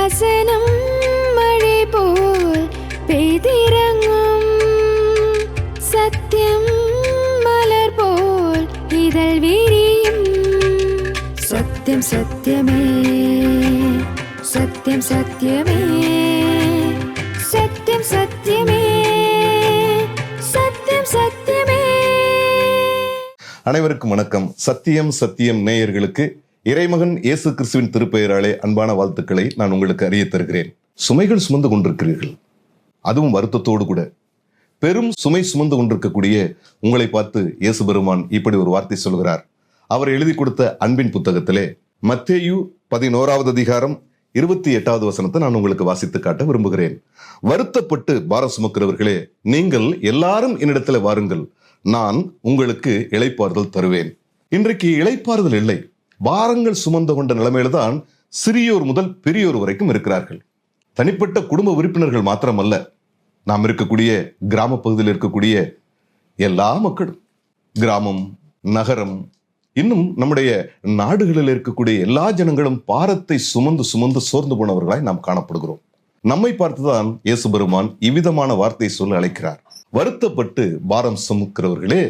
வசனம் மழை போல் பெய்திறங்கும் சத்தியம் மலர் போல் இதழ் விரியும் சத்தியம் சத்தியமே சத்தியம் சத்தியமே சத்தியம் சத்தியமே சத்தியம் சத்தியமே அனைவருக்கும் வணக்கம். சத்தியம் சத்தியம் நேயர்களுக்கு இறைமகன் இயேசு கிறிஸ்துவின் திருப்பெயராலே அன்பான வாழ்த்துக்களை நான் உங்களுக்கு அறிய தருகிறேன். சுமைகள் சுமந்து கொண்டிருக்கிறீர்கள். அதுவும் வருத்தத்தோடு கூட. பெரும் சுமை சுமந்து கொண்டிருக்கக்கூடிய உங்களை பார்த்து இயேசு பெருமான் இப்படி ஒரு வார்த்தை சொல்கிறார். அவர் எழுதி கொடுத்த அன்பின் புத்தகத்திலே மத்தேயு பதினோராவது அதிகாரம் இருபத்தி எட்டாவது வசனத்தை நான் உங்களுக்கு வாசித்து காட்ட விரும்புகிறேன். வருத்தப்பட்டு பாரம் சுமக்கிறவர்களே நீங்கள் எல்லாரும் என்னிடத்தில் வாருங்கள். நான் உங்களுக்கு இளைப்பாறுதல் தருவேன். இன்றைக்கு இளைப்பாறுதல் இல்லை. பாரங்கள் சுமந்து கொண்ட நிலைமையில்தான் சிறியோர் முதல் பெரியோர் வரைக்கும் இருக்கிறார்கள். தனிப்பட்ட குடும்ப உறுப்பினர்கள் மாத்திரமல்ல நாம் இருக்கக்கூடிய கிராம பகுதியில் இருக்கக்கூடிய எல்லா மக்களும் கிராமம் நகரம் இன்னும் நம்முடைய நாடுகளில் இருக்கக்கூடிய எல்லா ஜனங்களும் பாரத்தை சுமந்து சுமந்து சோர்ந்து போனவர்களாய் நாம் காணப்படுகிறோம். நம்மை பார்த்துதான் இயேசு பெருமான் இவ்விதமான வார்த்தை சொல்ல அழைக்கிறார். வருத்தப்பட்டு பாரம் சுமக்கிறவர்களே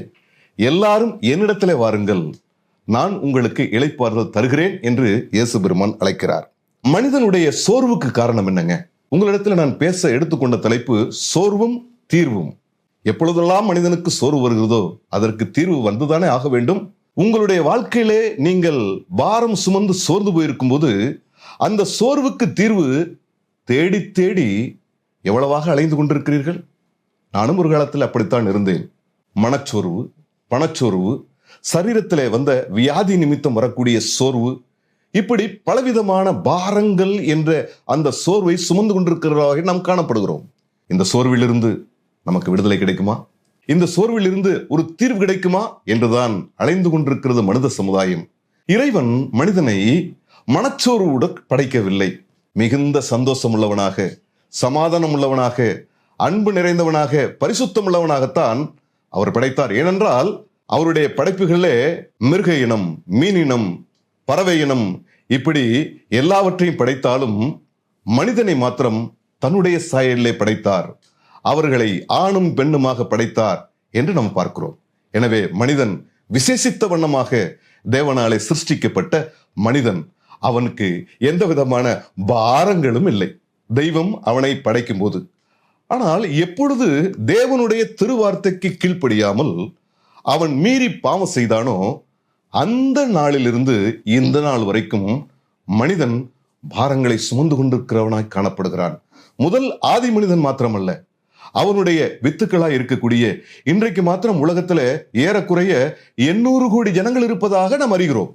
எல்லாரும் என்னிடத்திலே வாருங்கள். நான் உங்களுக்கு இளைப்பாறுதல் தருகிறேன் என்று இயேசு பெருமான் அழைக்கிறார். மனிதனுடைய சோர்வுக்கு காரணம் என்னங்க? உங்களிடத்துல நான் பேச எடுத்துக்கொண்ட தலைப்பு சோர்வும் தீர்வும். எப்பொழுதெல்லாம் மனிதனுக்கு சோர்வு வருகிறதோ அதற்கு தீர்வு வந்துதானே ஆக வேண்டும்? உங்களுடைய வாழ்க்கையிலே நீங்கள் பாரம் சுமந்து சோர்ந்து போயிருக்கும் போது அந்த சோர்வுக்கு தீர்வு தேடி தேடி எவ்வளவாக அலைந்து கொண்டிருக்கிறீர்கள்? நானும் ஒரு காலத்தில் அப்படித்தான் இருந்தேன். மனச்சோர்வு பணச்சோர்வு சரீரத்திலே வந்த வியாதி நிமித்தம் வரக்கூடிய சோர்வு இப்படி பலவிதமான பாரங்கள் என்ற அந்த சோர்வை சுமந்து கொண்டிருக்கிறவராக நாம் காணப்படுகிறோம். இந்த சோர்விலிருந்து நமக்கு விடுதலை கிடைக்குமா? இந்த சோர்விலிருந்து ஒரு தீர்வு கிடைக்குமா என்றுதான் அலைந்து கொண்டிருக்கிறது மனித சமுதாயம். இறைவன் மனிதனை மனச்சோர்வோடு படைக்கவில்லை. மிகுந்த சந்தோஷம் உள்ளவனாக சமாதானம் உள்ளவனாக அன்பு நிறைந்தவனாக பரிசுத்தம் உள்ளவனாகத்தான் அவர் படைத்தார். ஏனென்றால் அவருடைய படைப்புகளிலே மிருக இனம் மீன் இனம் பறவை இனம் இப்படி எல்லாவற்றையும் படைத்தாலும் மனிதனை மாத்திரம் தன்னுடைய சாயலிலே படைத்தார். அவர்களை ஆணும் பெண்ணுமாக படைத்தார் என்று நாம் பார்க்கிறோம். எனவே மனிதன் விசேஷித்த வண்ணமாக தேவனாலே சிருஷ்டிக்கப்பட்ட மனிதன். அவனுக்கு எந்த விதமான பாரங்களும் இல்லை. தெய்வம் அவனை படைக்கும் போது ஆனால் எப்பொழுது தேவனுடைய திருவார்த்தைக்கு கீழ்ப்படியாமல் அவன் மீறி பாவம் செய்தானோ அந்த நாளிலிருந்து இந்த நாள் வரைக்கும் மனிதன் பாரங்களை சுமந்து கொண்டிருக்கிறவனாய் காணப்படுகிறான். முதல் ஆதி மனிதன் மாத்திரமல்ல அவனுடைய வித்துக்களாய் இருக்கக்கூடிய இன்றைக்கு மாத்திரம் உலகத்துல ஏறக்குறைய எண்ணூறு கோடி ஜனங்கள் இருப்பதாக நாம் அறிகிறோம்.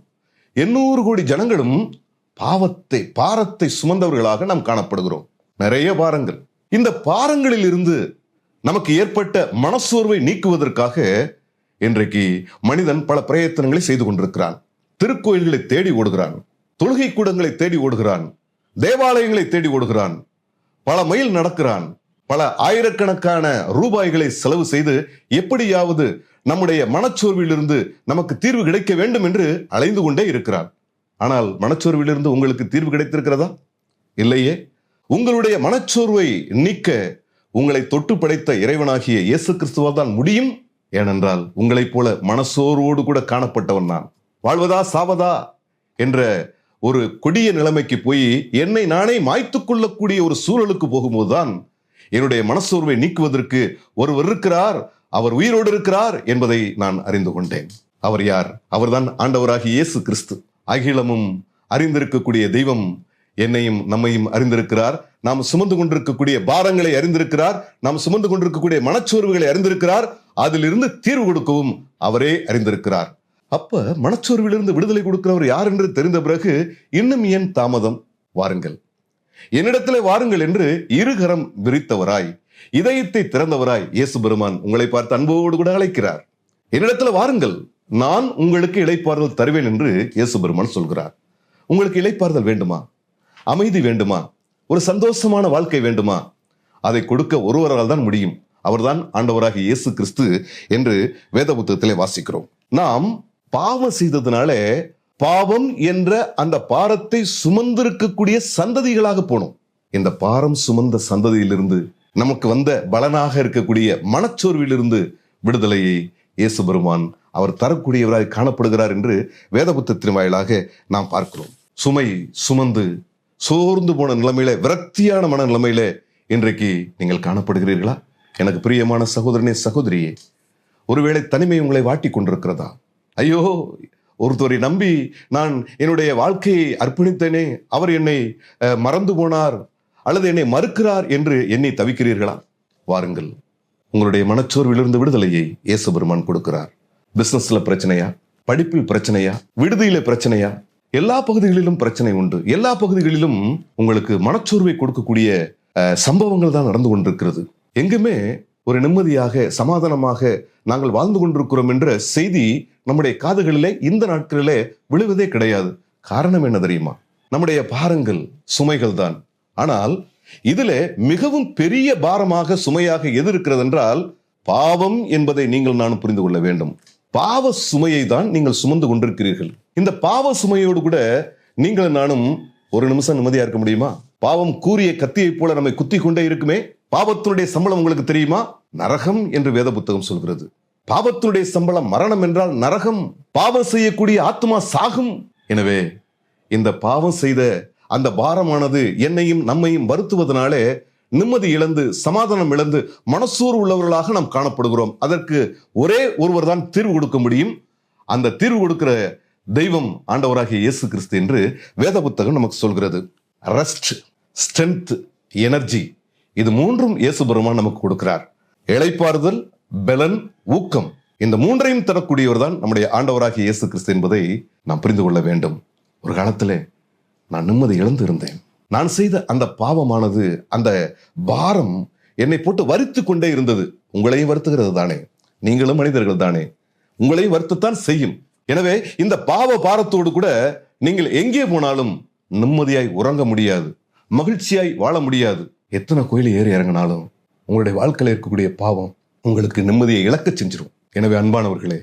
எண்ணூறு கோடி ஜனங்களும் பாவத்தை பாரத்தை சுமந்தவர்களாக நாம் காணப்படுகிறோம். நிறைய பாரங்கள். இந்த பாரங்களில் இருந்து நமக்கு ஏற்பட்ட மனசோர்வை நீக்குவதற்காக இன்றைக்கு மனிதன் பல பிரயத்தனங்களை செய்து கொண்டிருக்கிறான். திருக்கோயில்களை தேடி ஓடுகிறான். தொழுகை கூடங்களை தேடி ஓடுகிறான். தேவாலயங்களை தேடி ஓடுகிறான். பல மைல் நடக்கிறான். பல ஆயிரக்கணக்கான ரூபாய்களை செலவு செய்து எப்படியாவது நம்முடைய மனச்சோர்விலிருந்து நமக்கு தீர்வு கிடைக்க வேண்டும் என்று அலைந்து கொண்டே இருக்கிறான். ஆனால் மனச்சோர்விலிருந்து உங்களுக்கு தீர்வு கிடைத்திருக்கிறதா? இல்லையே. உங்களுடைய மனச்சோர்வை நீக்க உங்களை தொட்டு படைத்த இறைவனாகிய இயேசு கிறிஸ்துவால் தான் முடியும். ஏனென்றால் உங்களைப் போல மனசோர்வோடு கூட காணப்பட்டவன் நான். வாழ்வதா சாவதா என்ற ஒரு கொடிய நிலைமைக்கு போய் என்னை நானே மாய்த்து கொள்ளக்கூடிய ஒரு சூழலுக்கு போகும்போதுதான் என்னுடைய மனசோர்வை நீக்குவதற்கு ஒருவர் இருக்கிறார் அவர் உயிரோடு இருக்கிறார் என்பதை நான் அறிந்து கொண்டேன். அவர் யார்? அவர்தான் ஆண்டவராகிய இயேசு கிறிஸ்து. அகிலமும் அறிந்திருக்கக்கூடிய தெய்வம் என்னையும் நம்மையும் அறிந்திருக்கிறார். நாம் சுமந்து கொண்டிருக்கக்கூடிய பாரங்களை அறிந்திருக்கிறார். நாம் சுமந்து கொண்டிருக்கக்கூடிய மனச்சோர்வுகளை அறிந்திருக்கிறார். அதிலிருந்து தீர்வு கொடுக்கவும் அவரே அறிந்திருக்கிறார். அப்ப மனச்சோர்விலிருந்து விடுதலை கொடுக்கிறவர் யார் என்று தெரிந்த பிறகு இன்னும் ஏன் தாமதம்? வாருங்கள். என்னிடத்திலே வாருங்கள் என்று இருகரம் விரித்தவராய் இதயத்தை திறந்தவராய் இயேசு பெருமான் உங்களை பார்த்து அன்போடு கூட அழைக்கிறார். என்னிடத்துல வாருங்கள். நான் உங்களுக்கு இலைப்பாறுதல் தருவேன் என்று இயேசு பெருமான் சொல்கிறார். உங்களுக்கு இலைப்பாறுதல் வேண்டுமா? அமைதி வேண்டுமா? ஒரு சந்தோஷமான வாழ்க்கை வேண்டுமா? அதை கொடுக்க ஒருவரால் தான் முடியும். அவர்தான் ஆண்டவராக இயேசு கிறிஸ்து என்று வேத புத்தகத்திலே வாசிக்கிறோம். நாம் பாவம் செய்ததுனால பாவம் என்ற அந்த பாரத்தை சுமந்திருக்கக்கூடிய சந்ததிகளாக போனோம். இந்த பாரம் சுமந்த சந்ததியிலிருந்து நமக்கு வந்த பலனாக இருக்கக்கூடிய மனச்சோர்விலிருந்து விடுதலையை இயேசு பெருமான் அவர் தரக்கூடியவராய் காணப்படுகிறார் என்று வேதபுத்தத்தின் வாயிலாக நாம் பார்க்கிறோம். சுமை சுமந்து சோர்ந்து போன நிலைமையில விரக்தியான மன நிலைமையில இன்றைக்கு நீங்கள் காணப்படுகிறீர்களா? எனக்கு பிரியமான சகோதரனே சகோதரியே ஒருவேளை தனிமை உங்களை வாட்டி கொண்டிருக்கிறதா? ஐயோ ஒருத்தரை நம்பி நான் என்னுடைய வாழ்க்கையை அர்ப்பணித்தேனே அவர் என்னை மறந்து போனார் அல்லது என்னை மறுக்கிறார் என்று எண்ணி தவிக்கிறீர்களா? வாருங்கள் உங்களுடைய மனச்சோர்விலிருந்து விடுதலையை இயேசு பெருமான் கொடுக்கிறார். பிசினஸ்ல பிரச்சனையா? படிப்பில் பிரச்சனையா? விடுதியில பிரச்சனையா? எல்லா பகுதிகளிலும் பிரச்சனை உண்டு. எல்லா பகுதிகளிலும் உங்களுக்கு மனச்சோர்வை கொடுக்கக்கூடிய சம்பவங்கள் தான் நடந்து கொண்டிருக்கிறது. எங்குமே ஒரு நிம்மதியாக சமாதானமாக நாங்கள் வாழ்ந்து கொண்டிருக்கிறோம் என்ற செய்தி நம்முடைய காதுகளிலே இந்த நாட்களிலே விழுவதே கிடையாது. காரணம் என்ன தெரியுமா? நம்முடைய பாரங்கள் சுமைகள் தான். ஆனால் இதுல மிகவும் பெரிய பாரமாக சுமையாக எது இருக்கிறது என்றால் பாவம் என்பதை நீங்கள் நான் புரிந்து கொள்ள வேண்டும். பாவ சுமையை தான் நீங்கள் சுமந்து கொண்டிருக்கிறீர்கள். இந்த பாவ சுமையோடு கூட நீங்கள் நானும் ஒரு நிமிஷம் நிம்மதியா இருக்க முடியுமா? பாவம் கூறிய கத்தியைப் போல நம்மை குத்தி கொண்டே இருக்குமே? பாவத்தினுடைய சம்பளம் உங்களுக்கு தெரியுமா? நரகம் என்று வேத புத்தகம் சொல்கிறது. பாவத்தினுடைய சம்பளம் மரணம் என்றால் நரகம் பாவம் செய்யக்கூடிய ஆத்மா சாகும். எனவே இந்த பாவம் செய்த அந்த பாரமானது என்னையும் நம்மையும் வருத்துவதனாலே நிம்மதி இழந்து சமாதானம் இழந்து மனசூர் உள்ளவர்களாக நாம் காணப்படுகிறோம். அதற்கு ஒரே ஒருவர் தான் தீர்வு கொடுக்க முடியும். அந்த தீர்வு கொடுக்கிற தெய்வம் ஆண்டவராகிய இயேசு கிறிஸ்து என்று வேத புத்தகம் நமக்கு சொல்கிறது. ரெஸ்ட் ஸ்ட்ரென்த் எனர்ஜி இது மூன்றும் இயேசு பெருமான் நமக்கு கொடுக்கிறார். இழைப்பாறுதல் பலன் ஊக்கம். இந்த மூன்றையும் தரக்கூடியவர் தான் நம்முடைய ஆண்டவராகிய இயேசு கிறிஸ்து என்பதை நாம் புரிந்து கொள்ள வேண்டும். ஒரு காலத்தில் நான் நிம்மதி இழந்து இருந்தேன் நான் செய்த அந்த பாவமானது அந்த பாரம் என்னை போட்டு வரித்து கொண்டே இருந்தது. உங்களையும் வருத்துகிறது தானே. நீங்களும் மனிதர்கள் தானே. உங்களையும் வருத்தத்தான் செய்யும். எனவே இந்த பாவ பாரத்தோடு கூட நீங்கள் எங்கே போனாலும் நிம்மதியாய் உறங்க முடியாது மகிழ்ச்சியாய் வாழ முடியாது. எத்தனை கோயில் ஏறி இறங்கினாலும் உங்களுடைய வாழ்க்கையில் இருக்கக்கூடிய பாவம் உங்களுக்கு நிம்மதியை இழக்க செஞ்சிடும் எனவே அன்பானவர்களே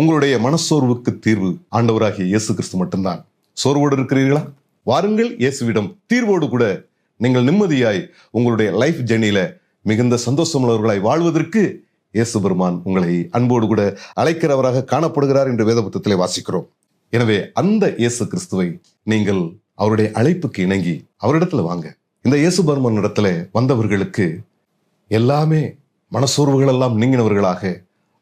உங்களுடைய மனசோர்வுக்கு தீர்வு ஆண்டவராகிய இயேசு கிறிஸ்து மட்டும்தான். சோர்வோடு இருக்கிறீர்களா? வாருங்கள் இயேசுவிடம் தீர்வோடு கூட நீங்கள் நிம்மதியாய் உங்களுடைய லைஃப் ஜெர்னியில மிகுந்த சந்தோஷமுள்ளவர்களாய் வாழ்வதற்கு இயேசு பெருமான் உங்களை அன்போடு கூட அழைக்கிறவராக காணப்படுகிறார் என்று வேதபுத்தத்திலே வாசிக்கிறோம். எனவே அந்த இயேசு கிறிஸ்துவை நீங்கள் அவருடைய அழைப்புக்கு இணங்கி அவரிடத்துல வாங்க. இந்த இயேசு பெருமான் இடத்துல வந்தவர்களுக்கு எல்லாமே மனசோர்வுகள் எல்லாம் நீங்கினவர்களாக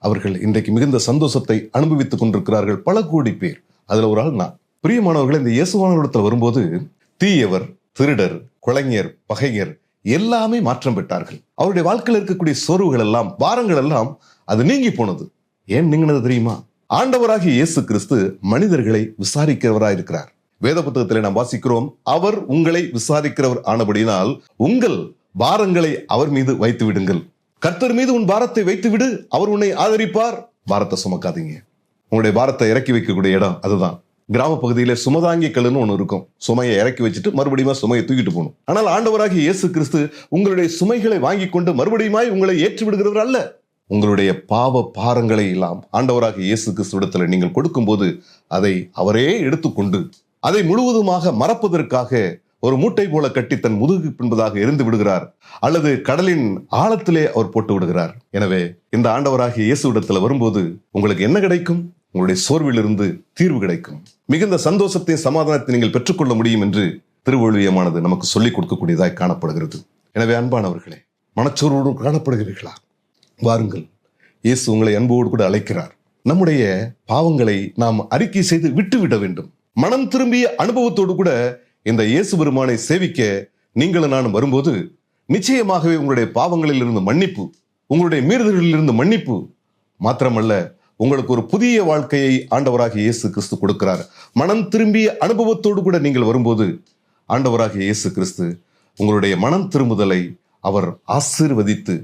அவர்கள் இன்றைக்கு மிகுந்த சந்தோஷத்தை அனுபவித்துக் கொண்டிருக்கிறார்கள் பல கோடி பேர். அதுல ஒரு ஆள் நான். பிரியமானவர்கள் இந்த இயேசுவானவரிடத்தில் வரும்போது தீயவர் திருடர் கொலைஞர் பகைஞர் எல்லாமே மாற்றம் பெற்றார்கள். அவருடைய வாழ்க்கையில் இருக்கக்கூடிய சோர்வுகள் எல்லாம் பாரங்கள் எல்லாம் அது நீங்கி போனது. ஏன் நீங்கினது தெரியுமா? ஆண்டவராகிய இயேசு கிறிஸ்து மனிதர்களை விசாரிக்கிறவராய் இருக்கிறார் வேத புத்தகத்திலே நாம் வாசிக்கிறோம் அவர் உங்களை விசாரிக்கிறவர் ஆனபடியினால் உங்கள் பாரங்களை அவர் மீது வைத்து விடுங்கள். கர்த்தர் மீது உன் பாரத்தை வைத்து விடு அவர் உன்னை ஆதரிப்பார். பாரத்தை சுமக்காதீங்க. உங்களுடைய பாரத்தை இறக்கி வைக்கக்கூடிய இடம் அதுதான். கிராம பகுதியில சுமதாங்கி கல்லுன்னு ஒன்று இருக்கும். சுமையை இறக்கி வச்சுட்டு மறுபடியும் சுமையை தூக்கிட்டு போகணும். ஆனால் ஆண்டவராக இயேசு கிறிஸ்து உங்களுடைய சுமைகளை வாங்கி கொண்டு மறுபடியுமாய் உங்களை ஏற்றி விடுகிறவர் அல்ல. உங்களுடைய பாவ பாரங்களை எல்லாம் ஆண்டவராக இயேசு கிறிஸ்துவிடத்தில் நீங்கள் கொடுக்கும்போது அதை அவரே எடுத்துக்கொண்டு அதை முழுவதுமாக மறப்பதற்காக ஒரு மூட்டை போல கட்டி தன் முதுகு பின்பதாக எரிந்து விடுகிறார். அல்லது கடலின் ஆழத்திலே அவர் போட்டு விடுகிறார். எனவே இந்த ஆண்டவராகிய இயேசுவிடத்தில் வரும்போது உங்களுக்கு என்ன கிடைக்கும்? உங்களுடைய சோர்விலிருந்து தீர்வு கிடைக்கும். மிகுந்த சந்தோஷத்தையும் சமாதானத்தை நீங்கள் பெற்றுக்கொள்ள முடியும் என்று திருவள்ளுவியமானது நமக்கு சொல்லிக் கொடுக்கக்கூடியதாய் காணப்படுகிறது. எனவே அன்பானவர்களே மனச்சோர்வோடு காணப்படுகிறீர்களா? வாருங்கள் இயேசு உங்களை அன்போடு கூட அழைக்கிறார். நம்முடைய பாவங்களை நாம் அறிக்கை செய்து விட்டுவிட வேண்டும். மனம் திரும்பிய அனுபவத்தோடு கூட இந்த இயேசு பெருமானை சேவிக்க நீங்களும் நானும் வரும்போது நிச்சயமாகவே உங்களுடைய பாவங்களில் இருந்து மன்னிப்பு உங்களுடைய மீறுதலில் இருந்து மன்னிப்பு மாத்திரமல்ல உங்களுக்கு ஒரு புதிய வாழ்க்கையை ஆண்டவராக இயேசு கிறிஸ்து கொடுக்கிறார். மனம் திரும்பிய அனுபவத்தோடு கூட நீங்கள் வரும்போது ஆண்டவராக இயேசு கிறிஸ்து உங்களுடைய மனம் திரும்புதலை அவர் ஆசீர்வதித்து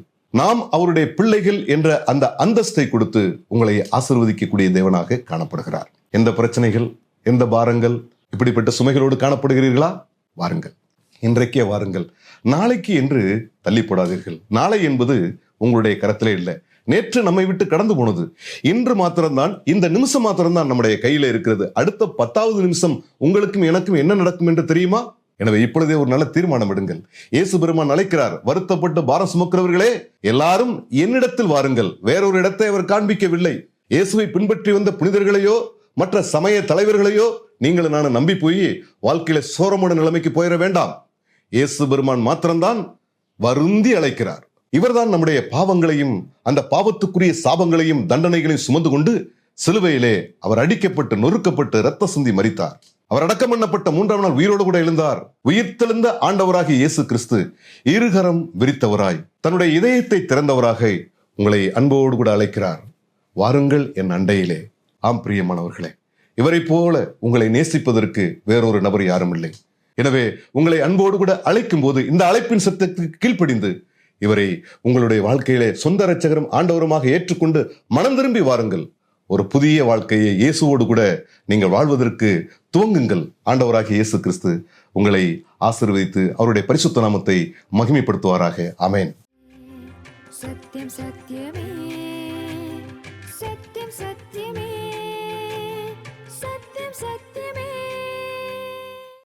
நாம் அவருடைய பிள்ளைகள் என்ற அந்த அந்தஸ்தை கொடுத்து உங்களை ஆசிர்வதிக்கக்கூடிய தேவனாக காணப்படுகிறார். எந்த பிரச்சனைகள் எந்த பாரங்கள் இப்படிப்பட்ட சுமைகளோடு காணப்படுகிறீர்களா? வாருங்கள். இன்றைக்கே வாருங்கள். நாளைக்கு என்று தள்ளி போடாதீர்கள். நாளை என்பது உங்களுடைய கரத்திலே இல்லை. நேற்று நம்மை விட்டு கடந்து போனது. இன்று மாத்திரம்தான் இந்த நிமிஷம் மாத்திரம்தான் நம்முடைய கையில இருக்கிறது. அடுத்த பத்தாவது நிமிஷம் உங்களுக்கும் எனக்கும் என்ன நடக்கும் என்று தெரியுமா? எனவே இப்பொழுதே ஒரு நல்ல தீர்மானம் எடுங்கள். இயேசு பெருமான் அழைக்கிறார் வருத்தப்பட்டு பாரம் சுமக்கிறவர்களே எல்லாரும் என்னிடத்தில் வாருங்கள். வேறொரு இடத்தை அவர் காண்பிக்கவில்லை. இயேசுவை பின்பற்றி வந்த புனிதர்களையோ மற்ற சமய தலைவர்களையோ நீங்கள் நான் நம்பி போய் வாழ்க்கையில சோரமுட நிலைமைக்கு போயிட வேண்டாம். இயேசு பெருமான் மாத்திரம்தான் வருந்தி அழைக்கிறார். இவர்தான் நம்முடைய பாவங்களையும் அந்த பாவத்துக்குரிய சாபங்களையும் தண்டனைகளையும் சுமந்து கொண்டு சிலுவையிலே அவர் அடிக்கப்பட்டு நொறுக்கப்பட்டு இரத்த சிந்தி மறித்தார் அவர் அடக்கம் பண்ணப்பட்ட மூன்றாம் நாள் உயிரோடு கூட எழுந்தார். உயிர்த்தெழுந்த ஆண்டவராகிய இயேசு கிறிஸ்து இருகரம் விரித்தவராய் தன்னுடைய இதயத்தை திறந்தவராக உங்களை அன்போடு கூட அழைக்கிறார். வாருங்கள் என் அண்டையிலே. ஆம் பிரியமானவர்களே இவரைப் போல உங்களை நேசிப்பதற்கு வேறொரு நபர் யாரும் இல்லை. எனவே உங்களை அன்போடு கூட அழைக்கும் போது இந்த அழைப்பின் சத்தத்துக்கு கீழ்ப்படிந்து இவரை உங்களுடைய வாழ்க்கையிலே சொந்த ரச்சகரும் ஆண்டவருமாக ஏற்றுக்கொண்டு மனம் திரும்பி வாருங்கள். ஒரு புதிய வாழ்க்கையை இயேசுவோடு கூட நீங்கள் வாழ்வதற்கு துவங்குங்கள். ஆண்டவராகிய இயேசு கிறிஸ்து உங்களை ஆசிர்வதித்து அவருடைய பரிசுத்த நாமத்தை மகிமைப்படுத்துவாராக. அமேன் சத்தியம் சத்தியமே. சத்தியம் சத்தியமே.